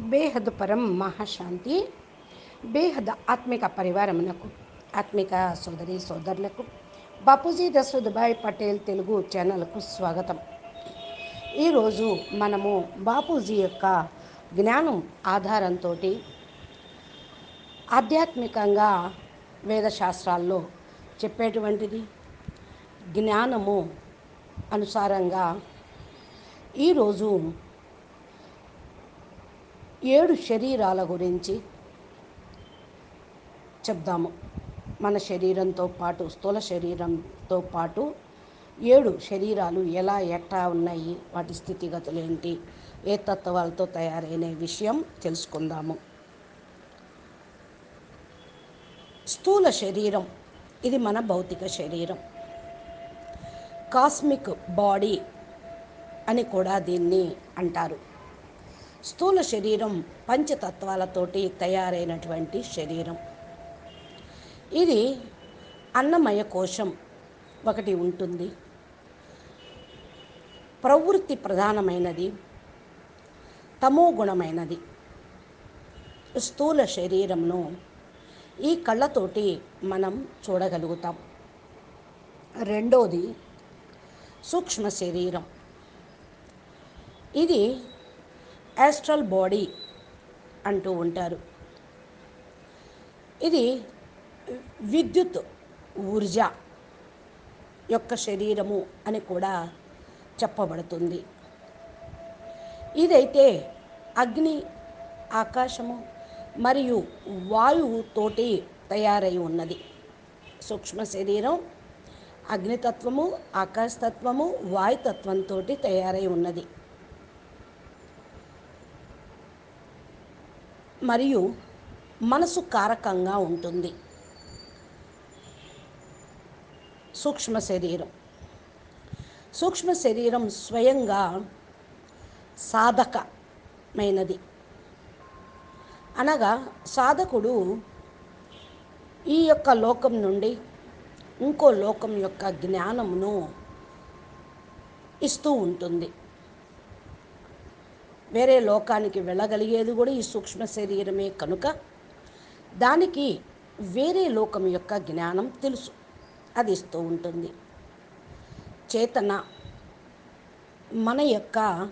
బేహద్ పరం మహాశాంతి బేహద్ ఆత్మిక పరివారమునకు ఆత్మిక సోదరి సోదరులకు బాపూజీ దశరథభాయ్ పటేల్ తెలుగు ఛానల్కు స్వాగతం. ఈరోజు మనము బాపూజీ యొక్క జ్ఞానం ఆధారంతో ఆధ్యాత్మికంగా వేదశాస్త్రాల్లో చెప్పేటువంటిది. జ్ఞానము అనుసారంగా ఈరోజు ఏడు శరీరాల గురించి చెప్దాము. మన శరీరంతో పాటు స్థూల శరీరంతో పాటు ఏడు శరీరాలు ఎలా ఎట్టా ఉన్నాయి వాటి స్థితిగతులు ఏంటి ఏ తత్వాలతో తయారైన విషయం తెలుసుకుందాము. స్థూల శరీరం ఇది మన భౌతిక శరీరం. కాస్మిక్ బాడీ అని కూడా దీన్ని అంటారు. స్థూల శరీరం పంచతత్వాలతోటి తయారైనటువంటి శరీరం. ఇది అన్నమయ కోశం ఒకటి ఉంటుంది. ప్రవృత్తి ప్రధానమైనది. తమో గుణమైనది. స్థూల శరీరంను ఈ కళ్ళతోటి మనం చూడగలుగుతాం. రెండోది సూక్ష్మ శరీరం. ఇది యాస్ట్రల్ బాడీ అంటూ ఉంటారు. ఇది విద్యుత్ ఊర్జ యొక్క శరీరము అని కూడా చెప్పబడుతుంది. ఇదైతే అగ్ని ఆకాశము మరియు వాయువుతోటి తయారై ఉన్నది. సూక్ష్మ శరీరం అగ్నితత్వము ఆకాశతత్వము వాయుతత్వంతో తయారై ఉన్నది. మరియు మనసు కారకంగా ఉంటుంది. సూక్ష్మ శరీరం. సూక్ష్మ శరీరం స్వయంగా సాధకమైనది. అనగా సాధకుడు ఈ యొక్క లోకం నుండి ఇంకో లోకం యొక్క జ్ఞానమును ఇస్తూ ఉంటుంది. వేరే లోకానికి వెళ్ళగలిగేది కూడా ఈ సూక్ష్మ శరీరమే కనుక దానికి వేరే లోకం యొక్క జ్ఞానం తెలుసు. అది ఇస్తూ ఉంటుంది. చేతన మన యొక్క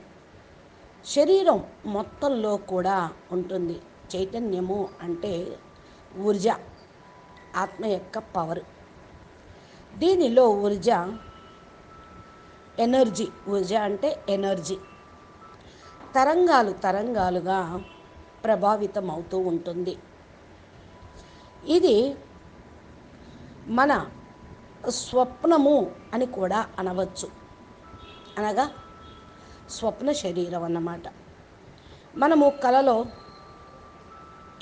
శరీరం మొత్తంలో కూడా ఉంటుంది. చైతన్యము అంటే ఊర్జ ఆత్మ యొక్క పవర్. దీనిలో ఊర్జ ఎనర్జీ ఊర్జ అంటే ఎనర్జీ. తరంగాలు తరంగాలుగా ప్రభావితం అవుతూ ఉంటుంది. ఇది మన స్వప్నము అని కూడా అనవచ్చు. అనగా స్వప్న శరీరం అన్నమాట. మనము కలలో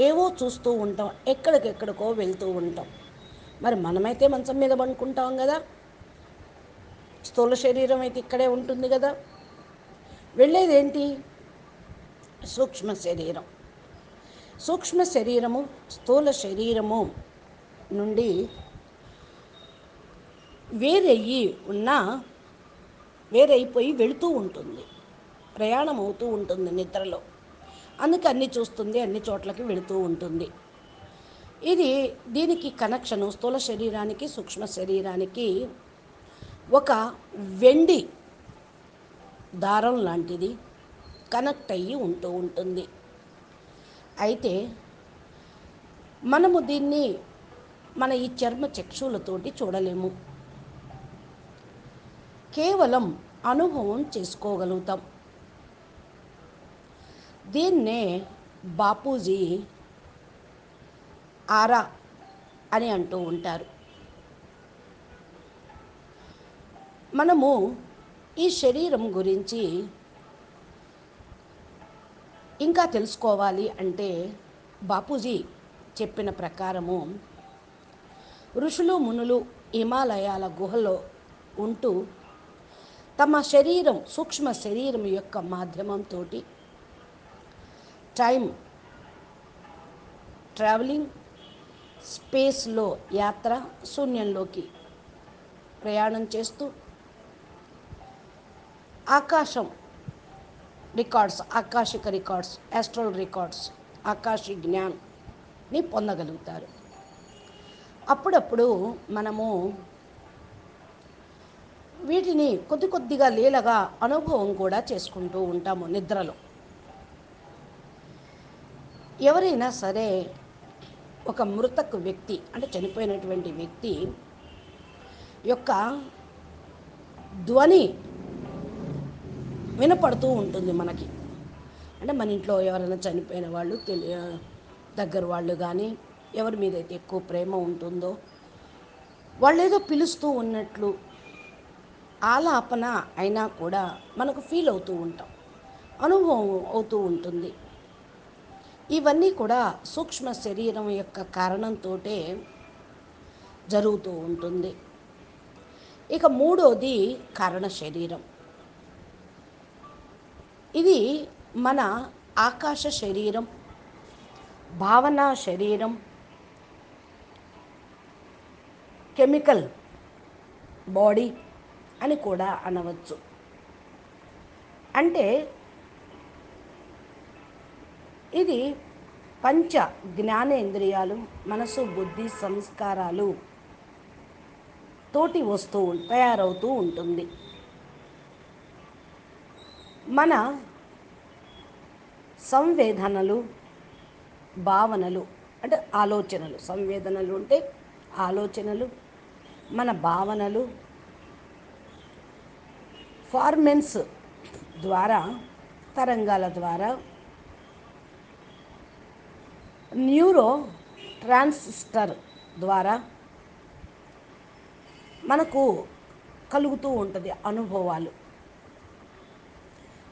ఏవో చూస్తూ ఉంటాం ఎక్కడికెక్కడికో వెళ్తూ ఉంటాం. మరి మనమైతే మంచం మీద పండుకుంటాం కదా. స్థూల శరీరం అయితే ఇక్కడే ఉంటుంది కదా. వెళ్ళేది ఏంటి సూక్ష్మ శరీరం. సూక్ష్మ శరీరము స్థూల శరీరము నుండి వేరయ్యి ఉన్న వేరైపోయి వెళుతూ ఉంటుంది. ప్రయాణం అవుతూ ఉంటుంది నిద్రలో. అందుకే అన్ని చూస్తుంది అన్ని చోట్లకి వెళుతూ ఉంటుంది. ఇది దీనికి కనెక్షను స్థూల శరీరానికి సూక్ష్మ శరీరానికి ఒక వెండి దారం లాంటిది. కనెక్ట్ అయ్యి ఉంటూ ఉంటుంది. అయితే మనము దీన్ని మన ఈ చర్మ చక్షులతోటి చూడలేము. కేవలం అనుభవం చేసుకోగలుగుతాం. దీన్నే బాపూజీ ఆరా అని అంటూ ఉంటారు. మనము ఈ శరీరం గురించి ఇంకా తెలుసుకోవాలి అంటే బాపూజీ చెప్పిన ప్రకారము ఋషులు మునులు హిమాలయాల గుహలో ఉంటూ తమ శరీరం సూక్ష్మ శరీరం యొక్క మాధ్యమంతో టైం ట్రావెలింగ్ స్పేస్లో యాత్ర శూన్యంలోకి ప్రయాణం చేస్తూ ఆకాశం రికార్డ్స్ ఆకాశిక రికార్డ్స్ యాస్ట్రల్ రికార్డ్స్ ఆకాశి జ్ఞాన్ని పొందగలుగుతారు. అప్పుడప్పుడు మనము వీటిని కొద్ది కొద్దిగా లీలగా అనుభవం కూడా చేసుకుంటూ ఉంటాము నిద్రలో. ఎవరైనా సరే ఒక మృతకు వ్యక్తి అంటే చనిపోయినటువంటి వ్యక్తి యొక్క ధ్వని వినపడుతూ ఉంటుంది మనకి. అంటే మన ఇంట్లో ఎవరైనా చనిపోయిన వాళ్ళు తెలియ దగ్గర వాళ్ళు కానీ ఎవరి మీద అయితే ఎక్కువ ప్రేమ ఉంటుందో వాళ్ళు ఏదో పిలుస్తూ ఉన్నట్లు ఆలాపన అయినా కూడా మనకు ఫీల్ అవుతూ ఉంటాం. అనుభవం అవుతూ ఉంటుంది. ఇవన్నీ కూడా సూక్ష్మ శరీరం యొక్క కారణంతో జరుగుతూ ఉంటుంది. ఇక మూడోది కారణ శరీరం. ఇది మన ఆకాశ శరీరం భావన శరీరం కెమికల్ బాడీ అని కూడా అనవచ్చు. అంటే ఇది పంచ జ్ఞానేంద్రియాలు మనసు బుద్ధి సంస్కారాలు తోటి వస్తూ తయారవుతూ ఉంటుంది. మన సంవేదనలు భావనలు అంటే ఆలోచనలు. సంవేదనలు అంటే ఆలోచనలు మన భావనలు ఫార్మెన్స్ ద్వారా తరంగాల ద్వారా న్యూరో ట్రాన్సిస్టర్ ద్వారా మనకు కలుగుతూ ఉంటుంది అనుభవాలు.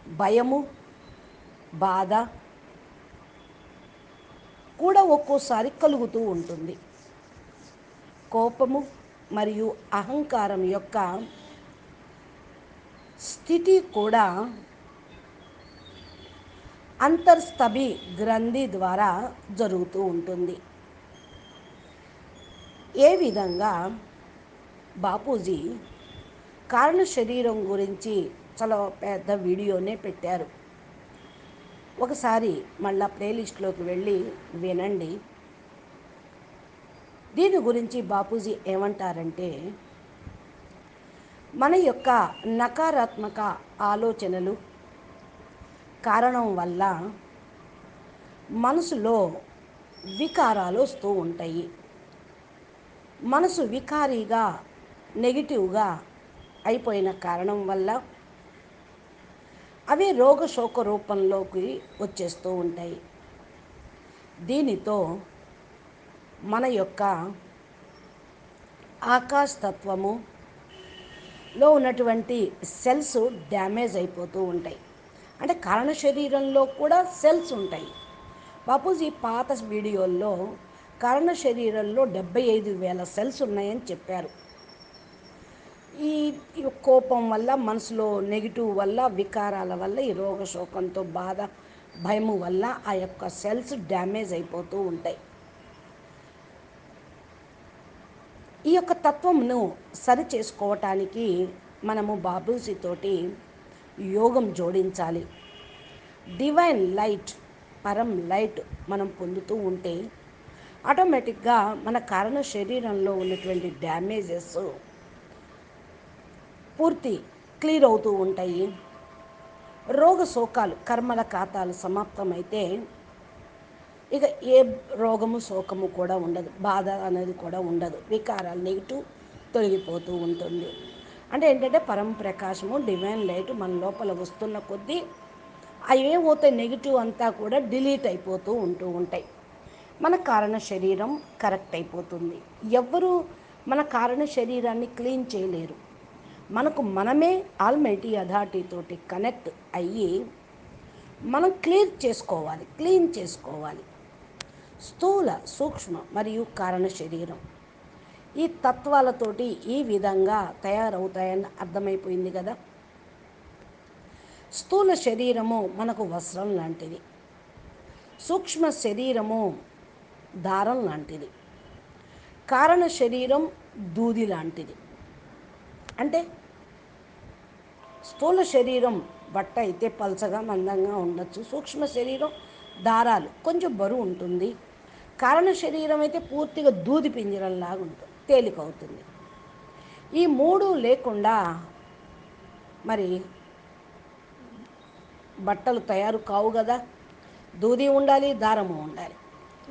భయము బాధ కూడా ఒక్కోసారి కలుగుతూ ఉంటుంది. కోపము మరియు అహంకారం యొక్క స్థితి కూడా అంతర్స్తభి గ్రంథి ద్వారా జరుగుతూ ఉంటుంది. ఏ విధంగా బాపూజీ కారణ శరీరం గురించి చాలా పెద్ద వీడియోనే పెట్టారు. ఒకసారి మళ్ళా ప్లేలిస్ట్లోకి వెళ్ళి వినండి. దీని గురించి బాపూజీ ఏమంటారంటే మన యొక్క నకారాత్మక ఆలోచనలు కారణం వల్ల మనసులో వికారాలు వస్తూ ఉంటాయి. మనసు వికారీగా నెగిటివ్గా అయిపోయిన కారణం వల్ల అవి రోగశోక రూపంలోకి వచ్చేస్తూ ఉంటాయి. దీనితో మన యొక్క ఆకాశతత్వము లో ఉన్నటువంటి సెల్స్ డ్యామేజ్ అయిపోతూ ఉంటాయి. అంటే కారణ శరీరంలో కూడా సెల్స్ ఉంటాయి. బాపూజీ పాత వీడియోల్లో కారణ శరీరంలో డెబ్బై ఐదు వేల సెల్స్ ఉన్నాయని చెప్పారు. ఈ కోపం వల్ల మనసులో నెగిటివ్ వల్ల వికారాల వల్ల ఈ రోగశోకంతో బాధ భయము వల్ల ఆ యొక్క సెల్స్ డ్యామేజ్ అయిపోతూ ఉంటాయి. ఈ యొక్క తత్వమును సరి చేసుకోవటానికి మనము బాబూజీతోటి యోగం జోడించాలి. డివైన్ లైట్ పరం లైట్ మనం పొందుతూ ఉంటే ఆటోమేటిక్గా మన కారణ శరీరంలో ఉన్నటువంటి డ్యామేజెస్ పూర్తి క్లియర్ అవుతూ ఉంటాయి. రోగ శోకాలు కర్మల ఖాతాలు సమాప్తమైతే ఇక ఏ రోగము శోకము కూడా ఉండదు. బాధ అనేది కూడా ఉండదు. వికారాలు నెగిటివ్ తొలగిపోతూ ఉంటుంది. అంటే ఏంటంటే పరం ప్రకాశము డివైన్ లైట్ మన లోపల వస్తున్న కొద్దీ అవి ఏమవుతాయి? నెగిటివ్ అంతా కూడా డిలీట్ అయిపోతూ ఉంటూ ఉంటాయి. మన కారణ శరీరం కరెక్ట్ అయిపోతుంది. ఎవ్వరూ మన కారణ శరీరాన్ని క్లీన్ చేయలేరు. మనకు మనమే ఆల్మైటీ అథారిటీతోటి కనెక్ట్ అయ్యి మనం క్లియర్ చేసుకోవాలి క్లీన్ చేసుకోవాలి. స్థూల సూక్ష్మ మరియు కారణ శరీరం. ఈ తత్వాలతోటి ఈ విధంగా తయారవుతాయని అర్థమైపోయింది కదా? స్థూల శరీరము మనకు వస్త్రం లాంటిది. సూక్ష్మ శరీరము దారం లాంటిది. కారణ శరీరం దూది లాంటిది. అంటే స్థూల శరీరం బట్ట అయితే పలచగా మందంగా ఉండొచ్చు. సూక్ష్మ శరీరం దారాలు కొంచెం బరువు ఉంటుంది. కారణ శరీరం అయితే పూర్తిగా దూది పింజరంలాగా ఉంటుంది తేలికవుతుంది. ఈ మూడు లేకుండా మరి బట్టలు తయారు కావు కదా. దూది ఉండాలి దారము ఉండాలి.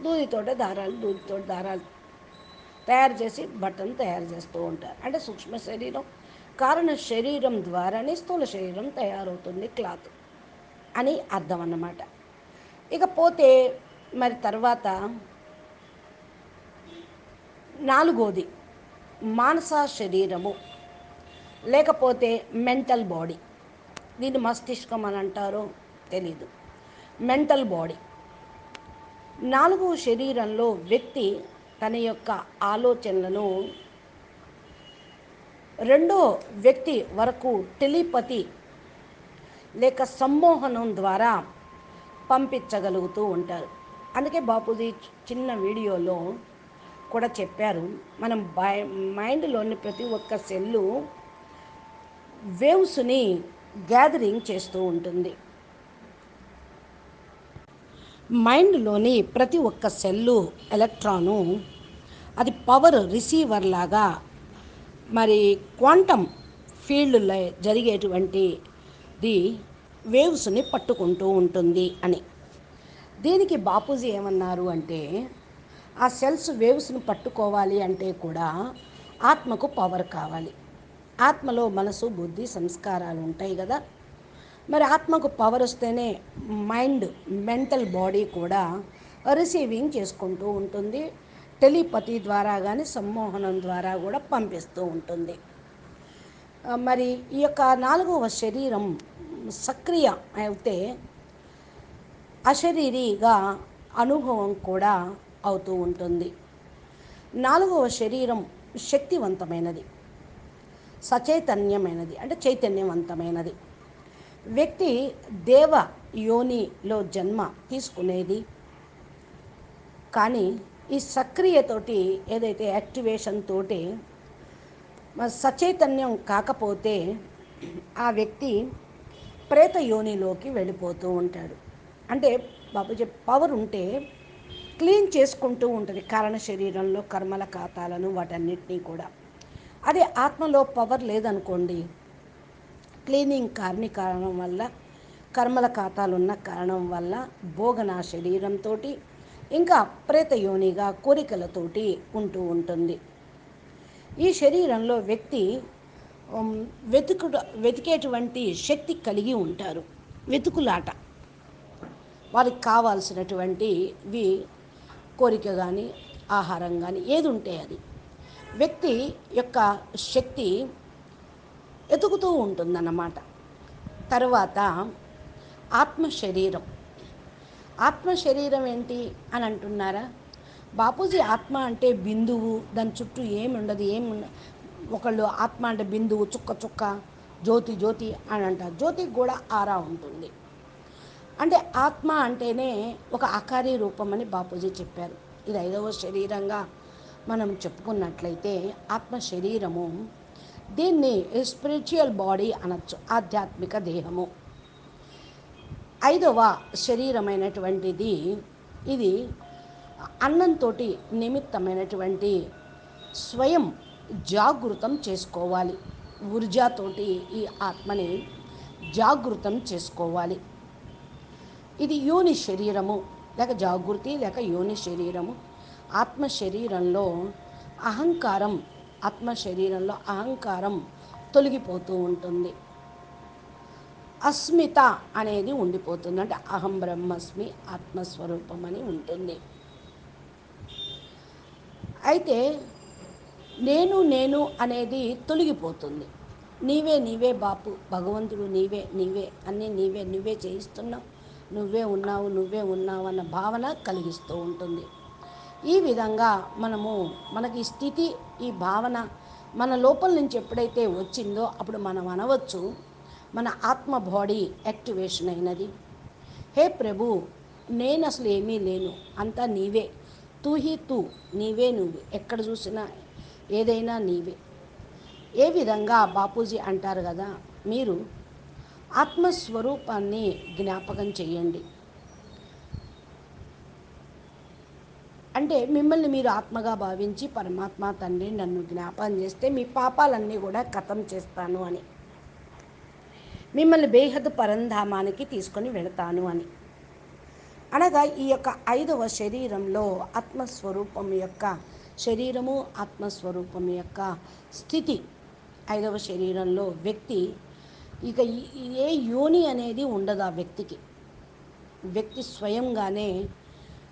దూదితోటే దారాలు దూదితో దారాలు తయారు చేసి బట్టను తయారు చేస్తూ ఉంటారు. అంటే సూక్ష్మ శరీరం కారణ శరీరం ద్వారానే స్థూల శరీరం తయారవుతుంది క్లాత్ అని అర్థం అన్నమాట. ఇకపోతే మరి తర్వాత నాలుగోది మానస శరీరము లేకపోతే మెంటల్ బాడీ. దీన్ని మస్తిష్కం అని అంటారో తెలీదు. Mental body. నాలుగు శరీరంలో వ్యక్తి తన యొక్క ఆలోచనలను రెండో వ్యక్తి వరకు టెలిపతి లేక సమ్మోహనం ద్వారా పంపించగలుగుతూ ఉంటారు. అందుకే బాపూజీ చిన్న వీడియోలో కూడా చెప్పారు మనం బై మైండ్లోని ప్రతి ఒక్క సెల్లు వేవ్స్ని గ్యాదరింగ్ చేస్తూ ఉంటుంది. మైండ్లోని ప్రతి ఒక్క సెల్లు ఎలక్ట్రాను అది పవర్ రిసీవర్ లాగా మరి క్వాంటమ్ ఫీల్డ్లో జరిగేటువంటిది వేవ్స్ని పట్టుకుంటూ ఉంటుంది అని. దీనికి బాపూజీ ఏమన్నారు అంటే ఆ సెల్స్ వేవ్స్ని పట్టుకోవాలి అంటే కూడా ఆత్మకు పవర్ కావాలి. ఆత్మలో మనసు బుద్ధి సంస్కారాలు ఉంటాయి కదా. మరి ఆత్మకు పవర్ వస్తేనే మైండ్ మెంటల్ బాడీ కూడా రిసీవింగ్ చేసుకుంటూ ఉంటుంది. టెలిపతి ద్వారా కానీ సమ్మోహనం ద్వారా కూడా పంపిస్తూ ఉంటుంది. మరి ఈ యొక్క నాలుగవ శరీరం సక్రియ అయితే అశరీరిగా అనుభవం కూడా అవుతూ ఉంటుంది. నాలుగవ శరీరం శక్తివంతమైనది సచైతన్యమైనది అంటే చైతన్యవంతమైనది. వ్యక్తి దేవ యోనిలో జన్మ తీసుకునేది కానీ ఈ సక్రియతోటి ఏదైతే యాక్టివేషన్ తోటి సచైతన్యం కాకపోతే ఆ వ్యక్తి ప్రేత యోనిలోకి వెళ్ళిపోతూ ఉంటాడు. అంటే బాబుజీ పవర్ ఉంటే క్లీన్ చేసుకుంటూ ఉంటుంది కారణ శరీరంలో కర్మల ఖాతాలను వాటన్నిటినీ కూడా. అదే ఆత్మలో పవర్ లేదనుకోండి క్లీనింగ్ కారణి కారణం వల్ల కర్మల ఖాతాలు ఉన్న కారణం వల్ల భోగన శరీరంతో ఇంకా ప్రేతయోనిగా కోరికలతోటి ఉంటూ ఉంటుంది. ఈ శరీరంలో వ్యక్తి వెతుకు వెతికేటువంటి శక్తి కలిగి ఉంటారు. వెతుకులాట. వారికి కావాల్సినటువంటివి కోరిక కానీ ఆహారం కానీ ఏది ఉంటే అది. వ్యక్తి యొక్క శక్తి ఎతుకుతూ ఉంటుందన్నమాట. తర్వాత ఆత్మ శరీరం ఆత్మ శరీరం ఏంటి అని అంటున్నారా? బాపూజీ ఆత్మ అంటే బిందువు దాని చుట్టూ ఏమి ఉండదు ఏమి ఒకళ్ళు ఆత్మ అంటే బిందువు చుక్క చుక్క జ్యోతి జ్యోతి అని అంటారు. జ్యోతికి కూడా ఆరా ఉంటుంది. అంటే ఆత్మ అంటేనే ఒక ఆకారీ రూపం అని బాపూజీ చెప్పారు. ఇది ఐదవ శరీరంగా మనం చెప్పుకున్నట్లయితే ఆత్మ శరీరము దీన్ని స్పిరిచువల్ బాడీ అనొచ్చు ఆధ్యాత్మిక దేహము. ఐదవ శరీరమైనటువంటిది. ఇది అన్నంతో నిమిత్తమైనటువంటి స్వయం జాగృతం చేసుకోవాలి. ఊర్జాతోటి ఈ ఆత్మని జాగృతం చేసుకోవాలి. ఇది యోని శరీరము లేక జాగృతి లేక యోని శరీరము. ఆత్మ శరీరంలో అహంకారం ఆత్మ శరీరంలో అహంకారం తొలగిపోతూ ఉంటుంది. అస్మిత అనేది ఉండిపోతుంది. అంటే అహం బ్రహ్మస్మి ఆత్మస్వరూపం అని ఉంటుంది. అయితే నేను నేను అనేది తొలగిపోతుంది. నీవే నీవే బాపు భగవంతుడు నీవే నీవే అన్నీ నీవే నువ్వే చేయిస్తున్నావు. నువ్వే ఉన్నావు నువ్వే ఉన్నావు అన్న భావన కలిగిస్తూ ఉంటుంది. ఈ విధంగా మనము మనకి స్థితి ఈ భావన మన లోపల నుంచి ఎప్పుడైతే వచ్చిందో అప్పుడు మనం అనవచ్చు మన ఆత్మ బాడీ యాక్టివేషన్ అయినది. హే ప్రభు నేను అసలు ఏమీ లేను. అంతా నీవే. తూ హీ తూ నీవే నువ్వు. ఎక్కడ చూసినా ఏదైనా నీవే. ఏ విధంగా బాపూజీ అంటారు కదా మీరు ఆత్మస్వరూపాన్ని జ్ఞాపకం చేయండి అంటే మిమ్మల్ని మీరు ఆత్మగా భావించి పరమాత్మ తండ్రి నన్ను జ్ఞాపకం చేస్తే మీ పాపాలన్నీ కూడా ఖతం చేస్తాను అని. మిమ్మల్ని బేహద్ పరంధామానికి తీసుకొని వెళతాను అని. అనగా ఈ యొక్క ఐదవ శరీరంలో ఆత్మస్వరూపం యొక్క శరీరము ఆత్మస్వరూపం యొక్క స్థితి. ఐదవ శరీరంలో వ్యక్తి ఇక ఏ యోని అనేది ఉండదు ఆ వ్యక్తికి. వ్యక్తి స్వయంగానే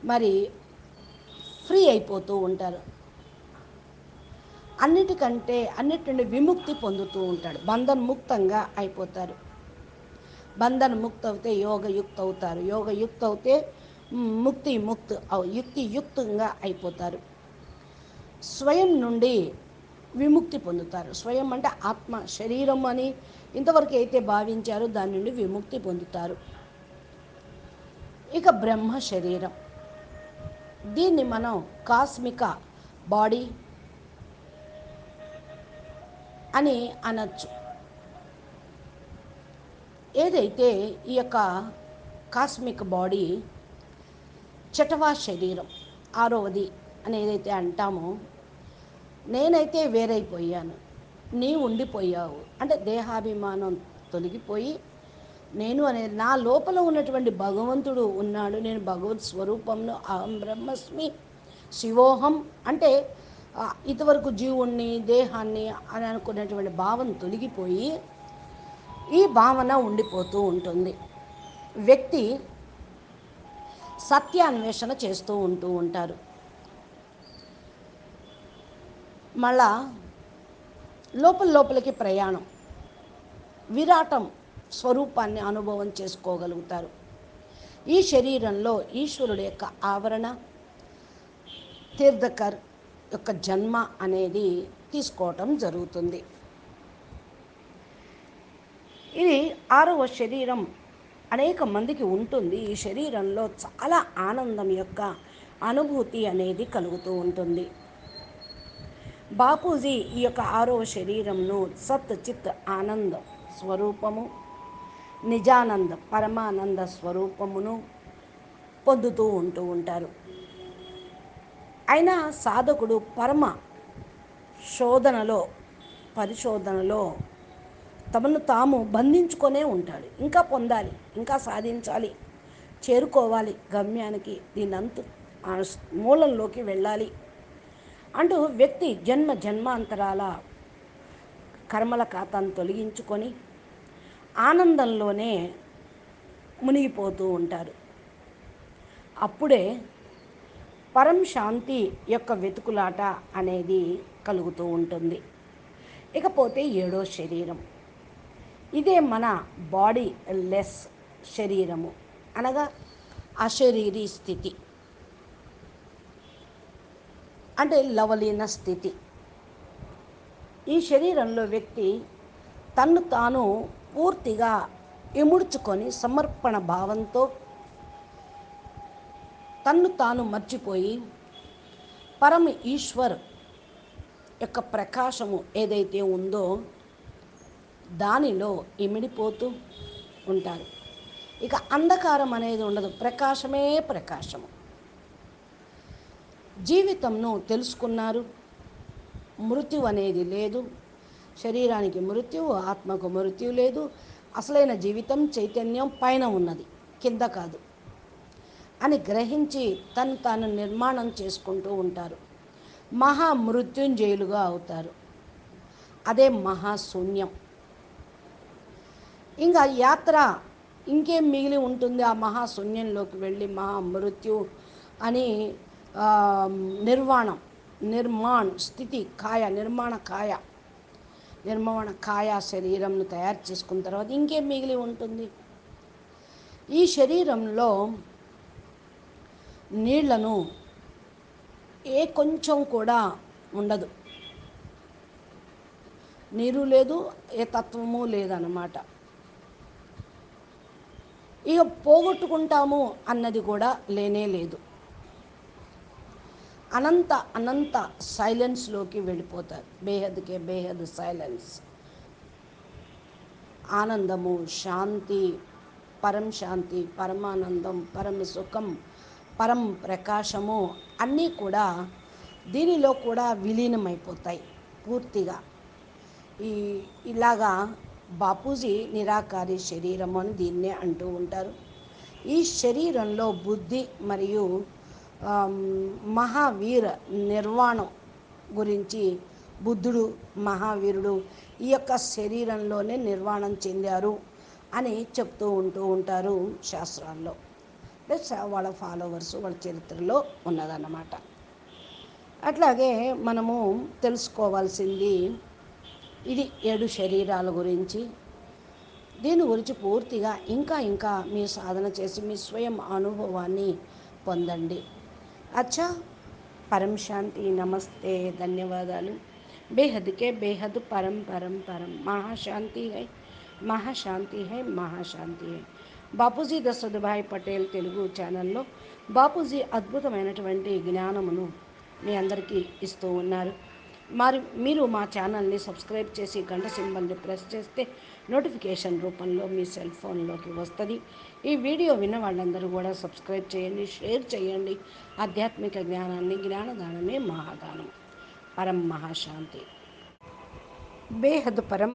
మరి ఫ్రీ అయిపోతూ ఉంటారు. అన్నిటికంటే అన్నిటి నుండి విముక్తి పొందుతూ ఉంటాడు. బంధన్ ముక్తంగా అయిపోతారు. బంధన ముక్త అవుతే యోగయుక్త అవుతారు యోగయుక్త అవుతే ముక్తి ముక్త యుక్తి యుక్తంగా అయిపోతారు స్వయం నుండి విముక్తి పొందుతారు స్వయం అంటే ఆత్మ శరీరం అని ఇంతవరకు అయితే భావించారో దాని నుండి విముక్తి పొందుతారు ఇక బ్రహ్మ శరీరం దీన్ని మనం కాస్మిక బాడీ అని అనొచ్చు ఏదైతే ఈ యొక్క కాస్మిక్ బాడీ చటవా శరీరం ఆరవది అని ఏదైతే అంటామో నేనైతే వేరైపోయాను నీ ఉండిపోయావు అంటే దేహాభిమానం తొలగిపోయి నేను అనేది నా లోపల ఉన్నటువంటి భగవంతుడు ఉన్నాడు నేను భగవత్ స్వరూపంలో అహం బ్రహ్మస్మి శివోహం అంటే ఆ, ఇంతవరకు జీవుణ్ణి దేహాన్ని అని అనుకునేటువంటి భావం తొలగిపోయి ఈ భావన ఉండిపోతూ ఉంటుంది. వ్యక్తి సత్యాన్వేషణ చేస్తూ ఉంటూ ఉంటారు. మళ్ళా లోపల లోపలికి ప్రయాణం. విరాటం స్వరూపాన్ని అనుభవం చేసుకోగలుగుతారు. ఈ శరీరంలో ఈశ్వరుడు యొక్క ఆవరణ తీర్థకర్ యొక్క జన్మ అనేది తీసుకోవటం జరుగుతుంది. ఇది ఆరవ శరీరం. అనేక మందికి ఉంటుంది. ఈ శరీరంలో చాలా ఆనందం యొక్క అనుభూతి అనేది కలుగుతూ ఉంటుంది. బాపూజీ ఈ యొక్క ఆరవ శరీరంను సత్ చిత్ ఆనంద స్వరూపము నిజానంద పరమానంద స్వరూపమును పొందుతూ ఉంటూ ఉంటారు. అయినా సాధకుడు పరమ శోధనలో పరిశోధనలో తమను తాము బంధించుకొనే ఉంటాడు. ఇంకా పొందాలి ఇంకా సాధించాలి చేరుకోవాలి గమ్యానికి దీనంతు ఆ మూలంలోకి వెళ్ళాలి అంటూ వ్యక్తి జన్మ జన్మాంతరాల కర్మల ఖాతాను తొలగించుకొని ఆనందంలోనే మునిగిపోతూ ఉంటారు అప్పుడే పరం శాంతి యొక్క వెతుకులాట అనేది కలుగుతూ ఉంటుంది. ఇకపోతే ఏడో శరీరం. ఇదే మన బాడీ లెస్ శరీరము. అనగా అశరీరీ స్థితి. అంటే లవలీన స్థితి. ఈ శరీరంలో వ్యక్తి తన్ను తాను పూర్తిగా ఇముడ్చుకొని సమర్పణ భావంతో తన్ను తాను మర్చిపోయి పరమ ఈశ్వర్ యొక్క ప్రకాశము ఏదైతే ఉందో దానిలో ఇమిడిపోతూ ఉంటారు. ఇక అంధకారం అనేది ఉండదు. ప్రకాశమే ప్రకాశము. జీవితంను తెలుసుకున్నారు. మృత్యు అనేది లేదు. శరీరానికి మృత్యు ఆత్మకు మృత్యు లేదు. అసలైన జీవితం చైతన్యం పైన ఉన్నది. కింద కాదు. అని గ్రహించి తను తాను నిర్మాణం చేసుకుంటూ ఉంటారు. మహామృత్యుంజయులుగా అవుతారు. అదే మహాశూన్యం ఇంకా యాత్ర ఇంకేం మిగిలి ఉంటుంది? ఆ మహాశూన్యంలోకి వెళ్ళి మహా మృత్యు అని నిర్వాణం నిర్మాణ్ స్థితి కాయ నిర్మాణ కాయ నిర్మాణ కాయ శరీరంను తయారు చేసుకున్న తర్వాత ఇంకేం మిగిలి ఉంటుంది? ఈ శరీరంలో నీళ్ళను ఏ కొంచెం కూడా ఉండదు. నీరు లేదు ఏ తత్వము లేదన్నమాట. ఇక పోగొట్టుకుంటాము అన్నది కూడా లేనే లేదు. అనంత అనంత సైలెన్స్లోకి వెళ్ళిపోతారు. బేహద్కే బేహద్ సైలెన్స్ ఆనందము శాంతి పరం శాంతి పరమానందం పరమ సుఖం పరం ప్రకాశము అన్నీ కూడా దీనిలో కూడా విలీనమైపోతాయి పూర్తిగా. ఈ ఇలాగా బాపూజీ నిరాకారి శరీరం అని దీన్నే అంటూ ఉంటారు. ఈ శరీరంలో బుద్ధి మరియు మహావీర నిర్వాణం గురించి బుద్ధుడు మహావీరుడు ఈ యొక్క శరీరంలోనే నిర్వాణం చెందారు అని చెప్తూ ఉంటూ ఉంటారు శాస్త్రాల్లో. అంటే వాళ్ళ ఫాలోవర్స్ వాళ్ళ చరిత్రలో ఉన్నదన్నమాట. అట్లాగే మనము తెలుసుకోవాల్సింది ఇది ఏడు శరీరాల గురించి. దీని గురించి పూర్తిగా ఇంకా ఇంకా మీ సాధన చేసి మీ స్వయం అనుభవాన్ని పొందండి. అచ్చా పరం శాంతి నమస్తే ధన్యవాదాలు. బేహద్కే బేహద్ పరం పరం పరం. మహాశాంతి హై మహాశాంతి హై మహాశాంతి హై. బాపూజీ దశరథభాయ్ పటేల్ తెలుగు ఛానల్లో బాపూజీ అద్భుతమైనటువంటి జ్ఞానమును మీ అందరికీ ఇస్తూ ఉన్నారు. మరి మీరు మా ఛానల్ని సబ్స్క్రైబ్ చేసి గంట సింబల్ని ప్రెస్ చేస్తే నోటిఫికేషన్ రూపంలో మీ సెల్ ఫోన్లోకి వస్తుంది. ఈ వీడియో విన్న వాళ్ళందరూ కూడా సబ్స్క్రైబ్ చేయండి షేర్ చేయండి. ఆధ్యాత్మిక జ్ఞానాన్ని జ్ఞానదానమే మహాదానం పరం మహాశాంతి. బేహద్ పరం